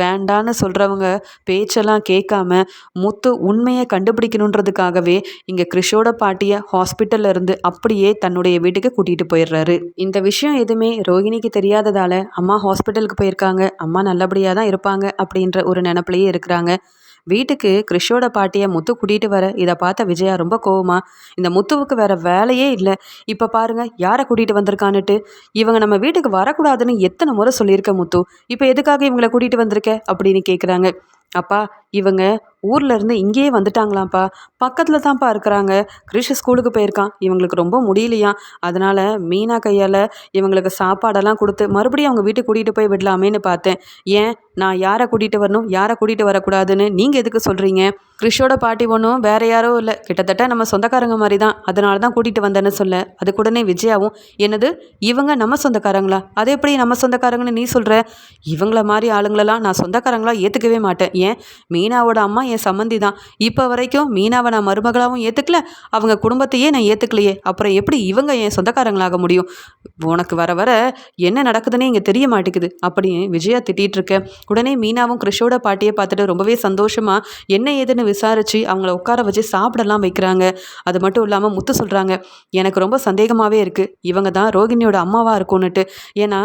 வேண்டான்னு சொல்கிறவங்க பேச்செல்லாம் கேட்காம முத்து உண்மையை கண்டுபிடிக்கணுன்றதுக்காகவே இங்கே கிறிஷோட பாட்டியை ஹாஸ்பிட்டலில் இருந்து அப்படியே தன்னுடைய வீட்டுக்கு கூட்டிகிட்டு போயிடுறாரு. இந்த விஷயம் எதுவுமே ரோகிணிக்கு தெரியாததால் அம்மா ஹாஸ்பிட்டலுக்கு போயிருக்காங்க. அம்மா நல்லபடியாக தான் இருப்பாங்க அப்படின்ற ஒரு நினப்பிலேயே இருக்கிறாங்க. வீட்டுக்கு கிறிஷோட பாட்டியை முத்து கூட்டிகிட்டு வர. இதை பார்த்த விஜயா ரொம்ப கோவமா இந்த முத்துவுக்கு வேற வேலையே இல்லை. இப்போ பாருங்க யாரை கூட்டிகிட்டு வந்திருக்கான்னுட்டு. இவங்க நம்ம வீட்டுக்கு வரக்கூடாதுன்னு எத்தனை முறை சொல்லியிருக்க முத்து. இப்போ எதுக்காக இவங்களை கூட்டிகிட்டு வந்திருக்க? அப்படின்னு கேட்குறாங்க அப்பா இவங்க ஊர்ல இருந்து இங்கேயே வந்துட்டாங்களாம்ப்பா. பக்கத்தில் தான்ப்பா இருக்கிறாங்க. கிரிஷ் ஸ்கூலுக்கு போயிருக்கான். இவங்களுக்கு ரொம்ப முடியலையா? அதனால மீனா கையால் இவங்களுக்கு சாப்பாடெல்லாம் கொடுத்து மறுபடியும் அவங்க வீட்டுக்கு கூட்டிகிட்டு போய் விடலாமேன்னு பார்த்தேன். ஏன்? நான் யாரை கூட்டிகிட்டு வரணும்? யாரை கூட்டிகிட்டு வரக்கூடாதுன்னு நீங்கள் எதுக்கு சொல்கிறீங்க கிறிஷோட பாட்டி ஒன்றும் வேற யாரோ இல்லை. கிட்டத்தட்ட நம்ம சொந்தக்காரங்க மாதிரி தான் அதனால தான் கூட்டிகிட்டு வந்தேன்னு சொல்ல. அதுக்கு உடனே விஜயாவும் என்னது? இவங்க நம்ம சொந்தக்காரங்களா? அது எப்படி நம்ம சொந்தக்காரங்கன்னு நீ சொல்கிற இவங்கள மாதிரி ஆளுங்களெல்லாம் நான் சொந்தக்காரங்களா ஏற்றுக்கவே மாட்டேன். ஏன்? மீனாவோட அம்மா என் சம்மந்தி தான். இப்போ வரைக்கும் மீனாவை நான் மருமகளாகவும் ஏற்றுக்கல அவங்க குடும்பத்தையே நான் ஏற்றுக்கலையே அப்புறம் எப்படி இவங்க என் சொந்தக்காரங்களாக முடியும்? உனக்கு வர வர என்ன நடக்குதுன்னே இங்கே தெரிய மாட்டேங்குது. அப்படின்னு விஜயா திட்டிகிட்டு இருக்க. உடனே மீனாவும் கிறிஷோட பாட்டியை பார்த்துட்டு ரொம்பவே சந்தோஷமாக என்ன ஏதுன்னு விசாரித்து அவங்கள உட்கார வச்சு சாப்பிடலாம் வைக்கிறாங்க. அது மட்டும் இல்லாமல் முத்து சொல்கிறாங்க எனக்கு ரொம்ப சந்தேகமாகவே இருக்குது இவங்க தான் ரோகிணியோட அம்மாவாக இருக்கும்னுட்டு. ஏன்னா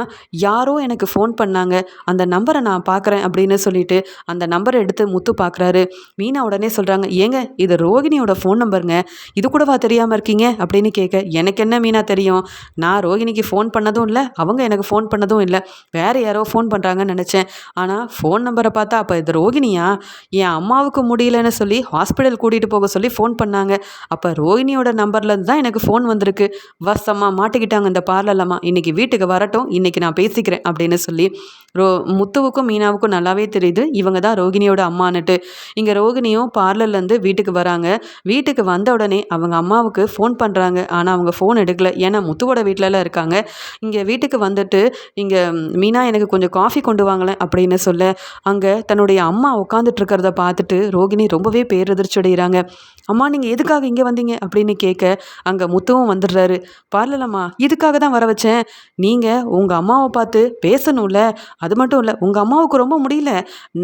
யாரோ எனக்கு ஃபோன் பண்ணாங்க. அந்த நம்பரை நான் பார்க்குறேன் அப்படின்னு சொல்லிட்டு அந்த நம்பரை எடுத்து முத்து பார்க்குறாரு மீனா உடனே சொல்கிறாங்க ஏங்க இது ரோகிணியோட ஃபோன் நம்பருங்க இது கூடவா தெரியாமல் இருக்கீங்க? அப்படின்னு கேட்க எனக்கு என்ன மீனா தெரியும்? நான் ரோகிணிக்கு ஃபோன் பண்ணதும் இல்லை அவங்க எனக்கு ஃபோன் பண்ணதும் இல்லை. வேறு யாரோ ஃபோன் பண்ணுறாங்கன்னு நினச்சேன். ஆனால் ஃபோன் நம்பரை பார்த்தா அப்போ இது ரோகிணியா? என் அம்மாவுக்கு முடியலன்னு சொல்லி ஹாஸ்பிட்டல் கூட்டிகிட்டு போக சொல்லி ஃபோன் பண்ணாங்க. அப்போ ரோகிணியோட நம்பர்லேருந்து தான் எனக்கு ஃபோன் வந்திருக்கு. வசமாக மாட்டிக்கிட்டாங்க இந்த பார்லர்லம்மா இன்றைக்கி வீட்டுக்கு வரட்டும் இன்றைக்கி நான் பேசிக்கிறேன் அப்படின்னு சொல்லி ரோ முத்துவுக்கும் மீனாவுக்கும் நல்லாவே தெரியுது. இவங்க தான் ரோகிணியோட அம்மானுட்டு இங்கே இங்கே ரோகிணியும் பார்லர்லேருந்து வீட்டுக்கு வராங்க. வீட்டுக்கு வந்த உடனே அவங்க அம்மாவுக்கு ஃபோன் பண்ணுறாங்க ஆனால் அவங்க ஃபோன் எடுக்கல. ஏன்னா முத்துவோட வீட்டிலலாம் இருக்காங்க. இங்கே வீட்டுக்கு வந்துட்டு இங்கே மீனா எனக்கு கொஞ்சம் காஃபி கொண்டு வாங்களேன் அப்படின்னு சொல்ல அங்கே தன்னுடைய அம்மா உட்காந்துட்டு இருக்கிறத பார்த்துட்டு ரோகிணி ரொம்பவே பேரதிர்ச்சி அடைகிறாங்க அம்மா நீங்கள் எதுக்காக இங்கே வந்தீங்க? அப்படின்னு கேட்க அங்கே முத்துவும் வந்துடுறாரு. பார்லலம்மா இதுக்காக தான் வர வச்சேன். நீங்கள் உங்கள் அம்மாவை பார்த்து பேசணும்ல. அது மட்டும் இல்லை உங்கள் அம்மாவுக்கு ரொம்ப முடியல.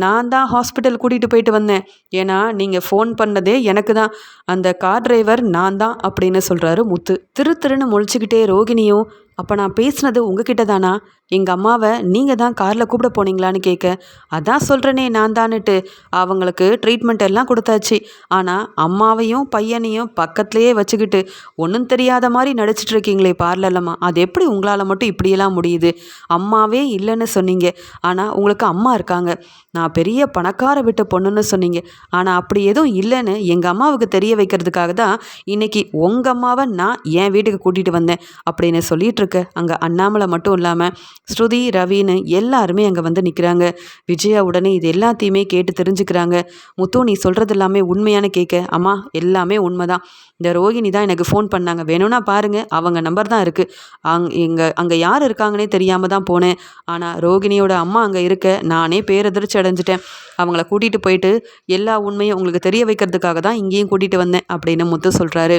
நான் தான் ஹாஸ்பிட்டல் கூட்டிகிட்டு போயிட்டு வந்தேன். ஏன்னா நீங்கள் ஃபோன் பண்ணதே எனக்கு தான். அந்த கார் டிரைவர் நான் தான் அப்படின்னு சொல்கிறாரு முத்து. திரு திருன்னு முழிச்சுக்கிட்டே ரோகிணியும் அப்போ நான் பேசுனது உங்ககிட்ட தானா? எங்கள் அம்மாவை நீங்கள் தான் காரில் கூப்பிட போனீங்களான்னு கேட்க அதான் சொல்கிறேனே நான் தானுட்டு அவங்களுக்கு ட்ரீட்மெண்ட் எல்லாம் கொடுத்தாச்சு. ஆனால் அம்மாவையும் பையனையும் பக்கத்துலேயே வச்சுக்கிட்டு ஒன்றும் தெரியாத மாதிரி நடிச்சிட்டு இருக்கீங்களே பார்லல்லம்மா அது எப்படி உங்களால் மட்டும் இப்படியெல்லாம் முடியுது? அம்மாவே இல்லைன்னு சொன்னீங்க. ஆனால் உங்களுக்கு அம்மா இருக்காங்க. நான் பெரிய பணக்கார விட்டு பொண்ணுன்னு சொன்னீங்க. ஆனால் அப்படி எதுவும் இல்லைன்னு எங்கள் அம்மாவுக்கு தெரிய வைக்கிறதுக்காக தான் இன்றைக்கி உங்கள் அம்மாவை நான் என் வீட்டுக்கு கூட்டிகிட்டு வந்தேன் அப்படின்னு சொல்லிட்டு இருக்க. அங்கே அண்ணாமலை மட்டும் இல்லாமல் ஸ்ருதி ரவின்னு எல்லாருமே அங்கே வந்து நிற்கிறாங்க விஜயா உடனே இது எல்லாத்தையுமே கேட்டு தெரிஞ்சுக்கிறாங்க. முத்து நீ சொல்கிறது எல்லாமே உண்மையான கேட்க அம்மா எல்லாமே உண்மைதான். இந்த ரோகிணி தான் எனக்கு ஃபோன் பண்ணாங்க. வேணும்னா பாருங்கள் அவங்க நம்பர் தான் இருக்குது அங் இங்கே அங்கே யார் இருக்காங்கன்னே தெரியாமல் தான் போனேன். ஆனால் ரோகிணியோட அம்மா அங்கே இருக்க நானே பேரதிர்ச்சி அடைஞ்சிட்டேன். அவங்கள கூட்டிகிட்டு போயிட்டு எல்லா உண்மையும் உங்களுக்கு தெரிய வைக்கிறதுக்காக தான் இங்கேயும் கூட்டிகிட்டு வந்தேன் அப்படின்னு முத்து சொல்கிறாரு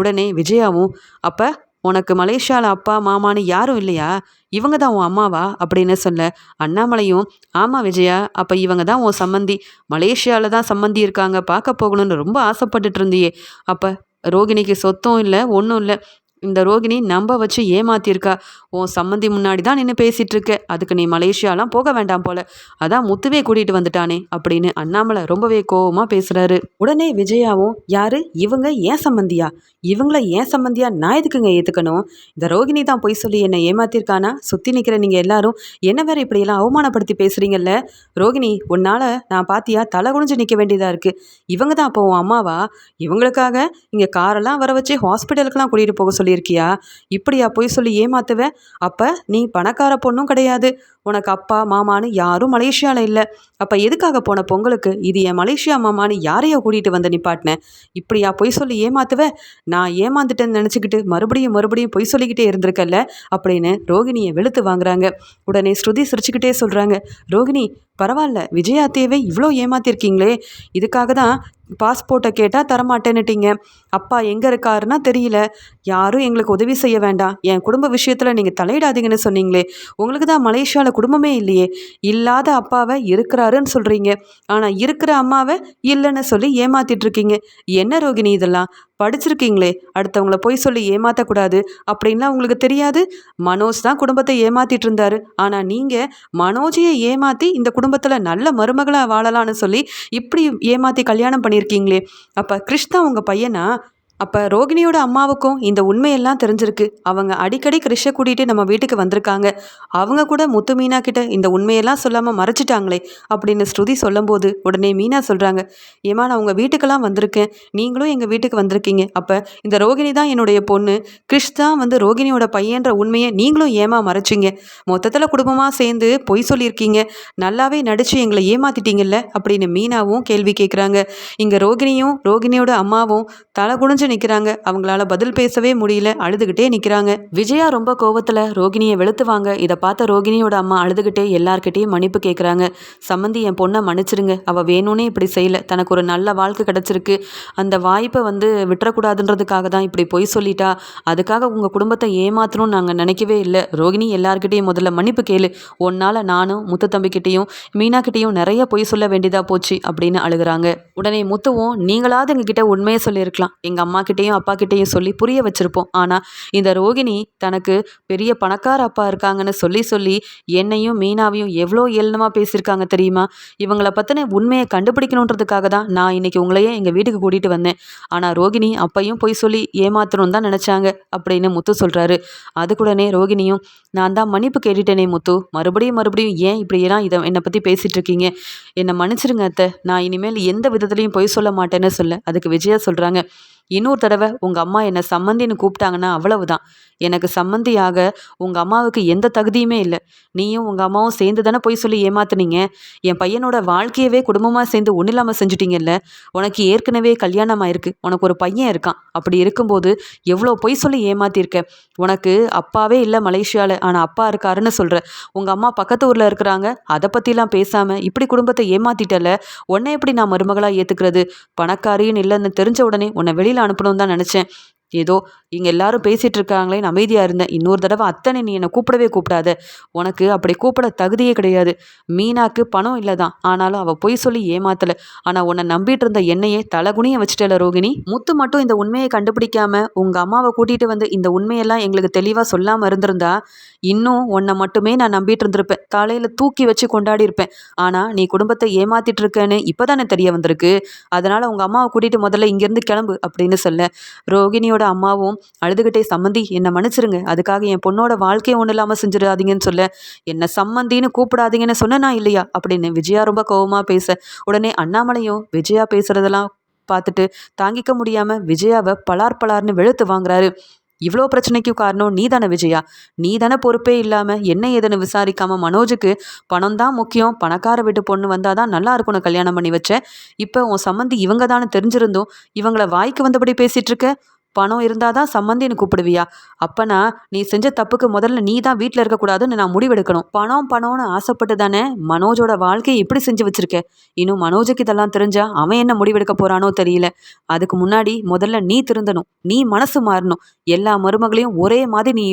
உடனே விஜயாவும் அப்போ உனக்கு மலேசியாவில் அப்பா மாமான்னு யாரும் இல்லையா? இவங்க தான் உன் அம்மாவா? அப்படின்னு சொல்ல அண்ணாமலையும் ஆமாம் விஜயா அப்போ இவங்க தான் உன் சம்மந்தி மலேசியாவில் தான் சம்மந்தி இருக்காங்க. பார்க்க போகணும்னு ரொம்ப ஆசைப்பட்டுட்டு இருந்தியே. அப்போ ரோகிணிக்கு சொத்தும் இல்லை ஒன்றும் இல்லை. இந்த ரோகிணி நம்ப வச்சு ஏமாத்தியிருக்கா உன் சம்மந்தி முன்னாடி தான் நின்று பேசிகிட்டு இருக்க அதுக்கு நீ மலேசியாலாம் போக வேண்டாம் போல. அதான் முத்துவே கூட்டிகிட்டு வந்துட்டானே அப்படின்னு அண்ணாமலை ரொம்பவே கோவமாக பேசுகிறாரு உடனே விஜயாவும் யாரு? இவங்க ஏன் சம்மந்தியா? இவங்கள ஏன் சம்மந்தியா நான் எதுக்குங்க ஏற்றுக்கணும் இந்த ரோகிணி தான் பொய் சொல்லி என்னை ஏமாத்திருக்கானா? சுற்றி நிற்கிற நீங்கள் எல்லாரும் என்ன வேற இப்படியெல்லாம் அவமானப்படுத்தி பேசுகிறீங்கல்ல ரோகிணி உன்னால் நான் பாத்தியா தலை குனிஞ்சு நிற்க வேண்டியதாக இருக்குது இவங்க தான் அப்போ உன் அம்மாவா? இவங்களுக்காக இங்கே காரெல்லாம் வர வச்சு ஹாஸ்பிட்டலுக்கெல்லாம் கூட்டிகிட்டு போக சொல்லி சொல்லியிருக்கியா? இப்படியா பொய் சொல்லி ஏமாத்துவேன் அப்போ நீ பணக்கார பொண்ணும் கிடையாது. உனக்கு அப்பா மாமான்னு யாரும் மலேசியாவில் இல்லை. அப்போ எதுக்காக போன பொங்கலுக்கு? இது என் மலேசியா மாமான்னு யாரையோ கூட்டிகிட்டு வந்து நிப்பாட்டினேன் இப்படியா பொய் சொல்லி ஏமாத்துவேன் நான் ஏமாந்துட்டேன்னு நினச்சிக்கிட்டு மறுபடியும் மறுபடியும் பொய் சொல்லிக்கிட்டே இருந்திருக்கல்ல? அப்படின்னு ரோகிணியை வெளுத்து வாங்குறாங்க. உடனே ஸ்ருதி சிரிச்சுக்கிட்டே சொல்கிறாங்க ரோகிணி பரவாயில்ல விஜயா தேவை இவ்வளோ ஏமாத்திருக்கீங்களே. இதுக்காக தான் பாஸ்போர்ட்டை கேட்டால் தரமாட்டேன்னுட்டீங்க. அப்பா எங்கே இருக்காருன்னா தெரியல. யாரும் எங்களுக்கு உதவி செய்ய வேண்டாம். என் குடும்ப விஷயத்தில் நீங்கள் தலையிடாதீங்கன்னு சொன்னீங்களே. உங்களுக்கு தான் மலேசியாவில் குடும்பமே இல்லையே. இல்லாத அப்பாவை இருக்கிறாருன்னு சொல்கிறீங்க ஆனால் இருக்கிற அம்மாவை இல்லைன்னு சொல்லி ஏமாத்திட்டு இருக்கீங்க. என்ன ரோகிணி இதெல்லாம்? படிச்சிருக்கீங்களே அடுத்தவங்கள போய் சொல்லி ஏமாற்றக்கூடாது அப்படின்லாம் உங்களுக்கு தெரியாது? மனோஜ் தான் குடும்பத்தை ஏமாத்திட்டு இருந்தாரு ஆனால் நீங்கள் மனோஜையை ஏமாற்றி இந்த குடும்பத்தில் நல்ல மருமகளாக வாழலான்னு சொல்லி இப்படி ஏமாற்றி கல்யாணம் பண்ணியிருக்கீங்களே. அப்போ கிருஷ்ணா உங்கள் பையனா? அப்போ ரோகிணியோட அம்மாவுக்கும் இந்த உண்மையெல்லாம் தெரிஞ்சிருக்கு. அவங்க அடிக்கடி கிருஷை கூட்டிகிட்டு நம்ம வீட்டுக்கு வந்திருக்காங்க. அவங்க கூட முத்து மீனா கிட்ட இந்த உண்மையெல்லாம் சொல்லாமல் மறைச்சிட்டாங்களே அப்படின்னு ஸ்ருதி சொல்லும்போது உடனே மீனா சொல்கிறாங்க ஏமா நான் உங்கள் வீட்டுக்கெல்லாம் வந்திருக்கேன். நீங்களும் எங்கள் வீட்டுக்கு வந்திருக்கீங்க. அப்போ இந்த ரோகிணி தான் என்னுடைய பொண்ணு. கிருஷ் தான் வந்து ரோகிணியோட பையன்ற உண்மையை நீங்களும் ஏமா மறைச்சிங்க. மொத்தத்தில் குடும்பமாக சேர்ந்து பொய் சொல்லியிருக்கீங்க. நல்லாவே நடித்து எங்களை ஏமாத்திட்டீங்கல்ல அப்படின்னு மீனாவும் கேள்வி கேட்குறாங்க இங்கே ரோகிணியும் ரோகிணியோட அம்மாவும் தலை குனிஞ்சு நிற்கிறாங்க அவங்களால பதில் பேசவே முடியல. அழுதுகிட்டே நிற்கிறாங்க விஜயா ரொம்ப கோவத்தில் ரோகிணியை வெளுத்துவாங்க. இதை பார்த்த ரோகிணியோட அம்மா அழுதுகிட்டே எல்லார்கிட்டேயும் மன்னிப்பு கேட்குறாங்க சம்மந்தி என் பொண்ணை மன்னிச்சிருங்க. அவள் வேணும்னே இப்படி செய்யல. தனக்கு ஒரு நல்ல வாழ்க்கை கிடச்சிருக்கு. அந்த வாய்ப்பை வந்து விட்டுறக்கூடாதுன்றதுக்காக தான் இப்படி பொய் சொல்லிட்டா. அதுக்காக உங்கள் குடும்பத்தை ஏமாத்தணும்னு நாங்கள் நினைக்கவே இல்லை. ரோகிணி எல்லார்கிட்டேயும் முதல்ல மன்னிப்பு கேளு. ஒன்னால் நானும் முத்து தம்பிக்கிட்டேயும் மீனா நிறைய பொய் சொல்ல வேண்டியதாக போச்சு. அப்படின்னு அழுகுறாங்க. உடனே முத்துவும் நீங்களாவது எங்ககிட்ட உண்மையை சொல்லியிருக்கலாம். எங்கள் அம்மா அம்மா கிட்டேயும் சொல்லி புரிய வச்சுருப்போம். ஆனால் இந்த ரோகிணி தனக்கு பெரிய பணக்கார அப்பா இருக்காங்கன்னு சொல்லி சொல்லி என்னையும் மீனாவையும் எவ்வளோ ஏளனமாக பேசியிருக்காங்க தெரியுமா? இவங்கள பற்றின உண்மையை கண்டுபிடிக்கணுன்றதுக்காக தான் நான் இன்னைக்கு உங்களையே எங்கள் வீட்டுக்கு கூட்டிகிட்டு வந்தேன். ஆனால் ரோகிணி அப்பையும் போய் சொல்லி ஏமாத்தணும் தான் நினச்சாங்க அப்படின்னு முத்து சொல்கிறாரு அதுக்குடனே ரோகிணியும் நான் தான் மன்னிப்பு கேட்டுட்டேனே முத்து. மறுபடியும் மறுபடியும் ஏன் இப்படியெல்லாம் இதை என்னை பற்றி பேசிகிட்டு இருக்கீங்க? என்னை மன்னிச்சிருங்க அத்தை. நான் இனிமேல் எந்த விதத்துலையும் பொய் சொல்ல மாட்டேன்னு சொல்ல. அதுக்கு விஜயா சொல்கிறாங்க இன்னொரு தடவை உங்கள் அம்மா என்னை சம்மந்தின்னு கூப்பிட்டாங்கன்னா அவ்வளவுதான். எனக்கு சம்மந்தியாக உங்கள் அம்மாவுக்கு எந்த தகுதியுமே இல்லை. நீயும் உங்கள் அம்மாவும் சேர்ந்து தானே போய் சொல்லி ஏமாத்துனீங்க? என் பையனோட வாழ்க்கையவே குடும்பமாக சேர்ந்து ஒன்றும் இல்லாமல் செஞ்சுட்டீங்கல்ல? உனக்கு ஏற்கனவே கல்யாணம் ஆயிருக்கு. உனக்கு ஒரு பையன் இருக்கான். அப்படி இருக்கும்போது எவ்வளோ பொய் சொல்லி ஏமாத்திருக்க? உனக்கு அப்பாவே இல்லை மலேசியாவில் ஆனால் அப்பா இருக்காருன்னு சொல்கிற உங்கள் அம்மா பக்கத்து ஊரில் இருக்கிறாங்க. அதை பற்றிலாம் பேசாமல் இப்படி குடும்பத்தை ஏமாத்திட்டல உன்னை எப்படி நான் மருமகளாக ஏற்றுக்கிறது பணக்காரின்னு இல்லைன்னு தெரிஞ்ச உடனே உன்னை வெளியில் அனுப்பணும்னு தான் நினச்சேன். ஏதோ இங்கே எல்லாரும் பேசிகிட்டு இருக்காங்களேன்னு அமைதியாக இருந்தேன். இன்னொரு தடவை அத்தனை நீ என்னை கூப்பிடவே கூப்பிடாத. உனக்கு அப்படி கூப்பிட தகுதியே கிடையாது. மீனாக்கு பணம் இல்லை தான் ஆனாலும் அவள் பொய் சொல்லி ஏமாத்தலை. ஆனால் உன்னை நம்பிட்டு இருந்த என்னையே தலகுனியை வச்சுட்டல ரோகிணி. முத்து மட்டும் இந்த உண்மையை கண்டுபிடிக்காம உங்கள் அம்மாவை கூட்டிகிட்டு வந்து இந்த உண்மையெல்லாம் எங்களுக்கு தெளிவாக சொல்லாமல் இருந்திருந்தா இன்னும் உன்னை மட்டுமே நான் நம்பிட்டு இருந்திருப்பேன். தலையில் தூக்கி வச்சு கொண்டாடி இருப்பேன். ஆனால் நீ குடும்பத்தை ஏமாத்திட்டு இருக்கேன்னு இப்போ தானே தெரிய வந்திருக்கு. அதனால் உங்கள் அம்மாவை கூட்டிகிட்டு முதல்ல இங்கேருந்து கிளம்பு அப்படின்னு சொல்ல. ரோகிணியோட அம்மாவும் அழுதுகிட்டே சம்மந்தி என்னை மன்னிச்சிருங்க. அதுக்காக என் பொண்ணோட வாழ்க்கையை ஒன்றும் இல்லாமல் செஞ்சிடாதீங்கன்னு சொல்ல என்னை சம்மந்தின்னு கூப்பிடாதீங்கன்னு சொன்னனா இல்லையா? அப்படின்னு விஜயா ரொம்ப கோபமாக பேச உடனே அண்ணாமலையும் விஜயா பேசுகிறதெல்லாம் பார்த்துட்டு தாங்கிக்க முடியாமல் விஜயாவை பலார் பலார்னு வெளுத்து வாங்குறாரு. இவ்வளோ பிரச்சனைக்கும் காரணம் நீ தானே விஜயா. நீ தானே பொறுப்பே இல்லாமல் என்ன ஏதுன்னு விசாரிக்காம மனோஜுக்கு பணம் தான் முக்கியம். பணக்கார வீட்டு பொண்ணு வந்தால் தான் நல்லா இருக்கணும் கல்யாணம் பண்ணி வச்சேன் இப்போ உன் சம்மந்தி இவங்க தானே தெரிஞ்சிருந்தோம் இவங்கள வாய்க்கு வந்தபடி பேசிகிட்டு இருக்க? பணம் இருந்தால் தான் சம்மந்தின்னு கூப்பிடுவியா? அப்பனா நீ செஞ்ச தப்புக்கு முதல்ல நீ தான் வீட்டில் இருக்கக்கூடாதுன்னு நான் முடிவெடுக்கணும். பணம் பணம்னு ஆசைப்பட்டு தானே மனோஜோட வாழ்க்கையை இப்படி செஞ்சு வச்சிருக்க? இன்னும் மனோஜுக்கு இதெல்லாம் தெரிஞ்சா அவன் என்ன முடிவெடுக்க போறானோ தெரியல. அதுக்கு முன்னாடி முதல்ல நீ திருந்தணும். நீ மனசு மாறணும். எல்லா மருமகளையும் ஒரே மாதிரி நீ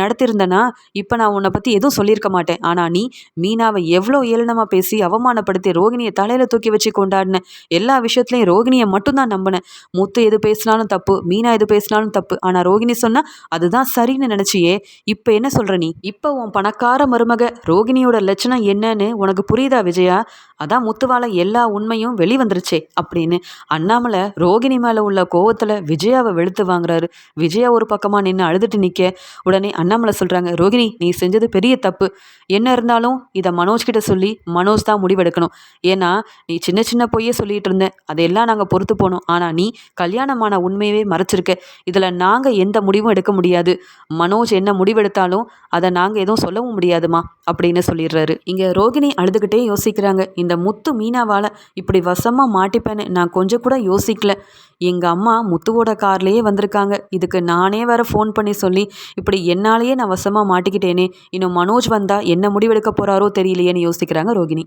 நடத்திருந்தனா இப்போ நான் உன்னை பற்றி எதுவும் சொல்லியிருக்க மாட்டேன். ஆனால் நீ மீனாவை எவ்வளோ ஏளனமாக பேசி அவமானப்படுத்தி ரோகிணியை தலையில் தூக்கி வச்சு கொண்டாடின எல்லா விஷயத்துலையும் ரோகிணியை மட்டும்தான் நம்பினேன் முத்து எது பேசினாலும் தப்பு. மீனா எது பேசினாலும் தப்பு. ஆனால் ரோகிணி சொன்னால் அதுதான் சரின்னு நினச்சியே. இப்போ என்ன சொல்கிற நீ? இப்போ உன் பணக்கார மருமக ரோகிணியோட லட்சணம் என்னன்னு உனக்கு புரியுதா விஜயா? அதான் முத்துவால எல்லா உண்மையும் வெளிவந்துருச்சே அப்படின்னு அண்ணாமலை ரோகிணி மேலே உள்ள கோவத்தில் விஜயாவை வெளுத்து வாங்குறாரு. விஜயா ஒரு பக்கமாக நின்று அழுதுட்டு நிற்க உடனே அண்ணாமலை சொல்கிறாங்க ரோகிணி நீ செஞ்சது பெரிய தப்பு. என்ன இருந்தாலும் இதை மனோஜ் கிட்ட சொல்லி மனோஜ் தான் முடிவெடுக்கணும். ஏன்னா நீ சின்ன சின்ன பொய்யே சொல்லிட்டு இருந்த. அதையெல்லாம் நாங்கள் பொறுத்து போனோம். ஆனால் நீ கல்யாணமான உண்மையவே மறைச்சிருக்க இதில் நாங்கள் எந்த முடிவும் எடுக்க முடியாது. மனோஜ் என்ன முடிவெடுத்தாலும் அதை நாங்கள் எதுவும் சொல்லவும் முடியாதுமா? அப்படின்னு சொல்லிடுறாரு. இங்கே ரோகிணி அழுதுகிட்டே யோசிக்கிறாங்க. இந்த முத்து மீனாவால் இப்படி வசமாக மாட்டிப்பேன்னு நான் கொஞ்சம் கூட யோசிக்கல. எங்கள் அம்மா முத்துவோட கார்லேயே வந்திருக்காங்க. இதுக்கு நானே வேற ஃபோன் பண்ணி சொல்லி இப்படி என்னாலேயே நான் வசமாக மாட்டிக்கிட்டேனே. இன்னும் மனோஜ் வந்தால் என்ன முடிவெடுக்க போகிறாரோ தெரியலையேன்னு யோசிக்கிறாங்க ரோகிணி.